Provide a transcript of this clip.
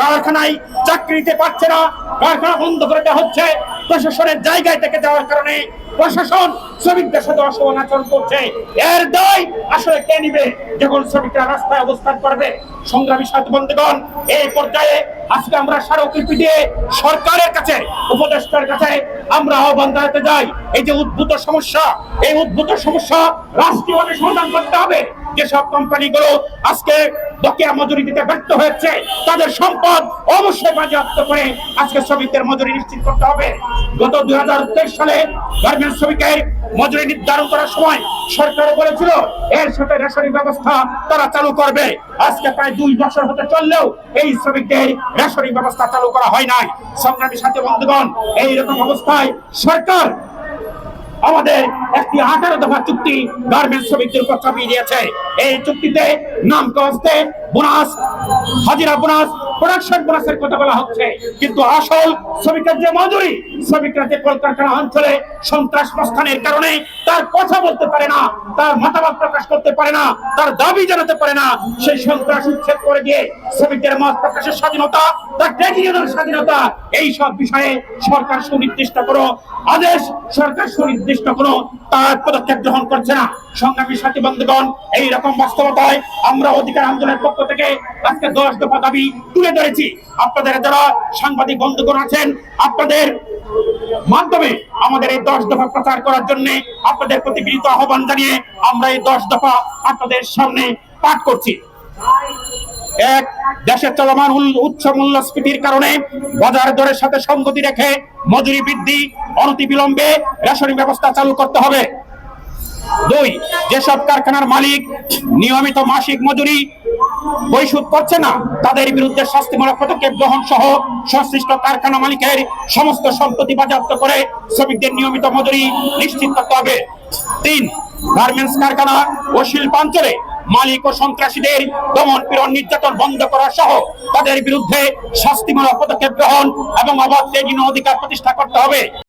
কারখানায় চাকরি দিতে পারছে না, কারখানা বন্ধ করে দেওয়া হচ্ছে। প্রশাসনের জায়গায় থেকে যাওয়ার কারণে প্রশাসন শ্রমিকদের সাথে অসমান আচরণ করছে। এর দায় আসলে কে নিবে? যখন শ্রমিকরা রাস্তায় অবস্থান করবে, সংগ্রামী সাথী বন্ধুগণ, এই পর্যায়ে আজকে আমরা স্মারকলিপি দিয়ে সরকারের কাছে, উপদেষ্টার কাছে আমরা আহ্বান জানাতে যাই এই যে উদ্ভূত সমস্যা, এই উদ্ভূত সমস্যা রাষ্ট্রীয়ভাবে সমাধান করতে হবে। যেসব কোম্পানিগুলো আজকে বকেয়া মজুরি দিতে ব্যর্থ হয়েছে, তাদের সম্পদ অবশ্যই বাজেয়াপ্ত করে আজকে শ্রমিকদের মজুরি নিশ্চিত করতে হবে। গত দুই সালে গার্মেন্টস শ্রমিকের মজুরি নির্ধারণ করার সময় সরকার বলেছিল, এর সাথে রেশনিং ব্যবস্থা তারা চালু করবে। আজকে প্রায় দুই বছর হতে চললেও এই শ্রমিকদের রেশনিং ব্যবস্থা চালু করা হয় নাই। সংগ্রামী সাথী বন্ধুগণ, এইরকম অবস্থায় সরকার আমাদের একটি আঠারো দফা চুক্তি গার্মেন্টস শ্রমিকদের উপর চাপিয়ে দিয়েছে। এই চুক্তিতে নাম কস্তে বোনাস, হাজিরা বোনাস প্রোডাকশন বোনাসের কথা বলা হচ্ছে। কিন্তু আসল শ্রমিকের যে মজুরি, শ্রমিকরা যে কলকারখানা অঞ্চলে সন্ত্রাস প্রস্থানের কারণে তার কথা বলতে পারে না, তার মতামত প্রকাশ করতে পারে না, তার দাবি জানাতে পারে না, সেই সন্ত্রাস উচ্ছেদ করে দিয়ে শ্রমিকদের মত প্রকাশের স্বাধীনতা তার স্বাধীনতা, এই সব বিষয়ে সরকার সুনির্দিষ্ট কোনো আদেশ সরকার সুনির্দিষ্ট কোনো তার পদক্ষেপ গ্রহণ করছে না। সংগ্রামী সাথী বন্ধুগণ এই রকম বাস্তবতায় আমরা অধিকার আন্দোলনের পক্ষ থেকে আজকে দশ দফা দাবি তুলে ধরেছি। আপনাদের যারা সাংবাদিক বন্ধুগণ আছেন, আপনাদের মাধ্যমে আমাদের এই দশ দফা প্রচার করার জন্য আপনাদের প্রতি বিনীত আহ্বান জানিয়ে আমরা এই দশ দফা আপনাদের সামনে পাঠ করছি। এক দেশের চলমান উচ্চ মূল্যস্ফীতির কারণে বাজার দরের সাথে সঙ্গতি রেখে মজুরি বৃদ্ধি অনতি বিলম্বে রেশনিং ব্যবস্থা চালু করতে হবে। দুই, যেসব কারখানার মালিক নিয়মিত মাসিক মজুরি পরিশোধ করছে না, তাদের বিরুদ্ধে শাস্তিমূলক পদক্ষেপ গ্রহণ সহ সংশ্লিষ্ট কারখানা মালিকের সমস্ত সম্পত্তি বাজেয়াপ্ত করে শ্রমিকদের নিয়মিত মজুরি নিশ্চিত করতে হবে। তিন, গার্মেন্টস কারখানা ও শিল্পাঞ্চলে মালিক ও সন্ত্রাসীদের দমন পীড়ন নির্যাতন বন্ধ করা সহ তাদের বিরুদ্ধে শাস্তিমূলক পদক্ষেপ গ্রহণ এবং অবাধ অধিকার প্রতিষ্ঠা করতে হবে।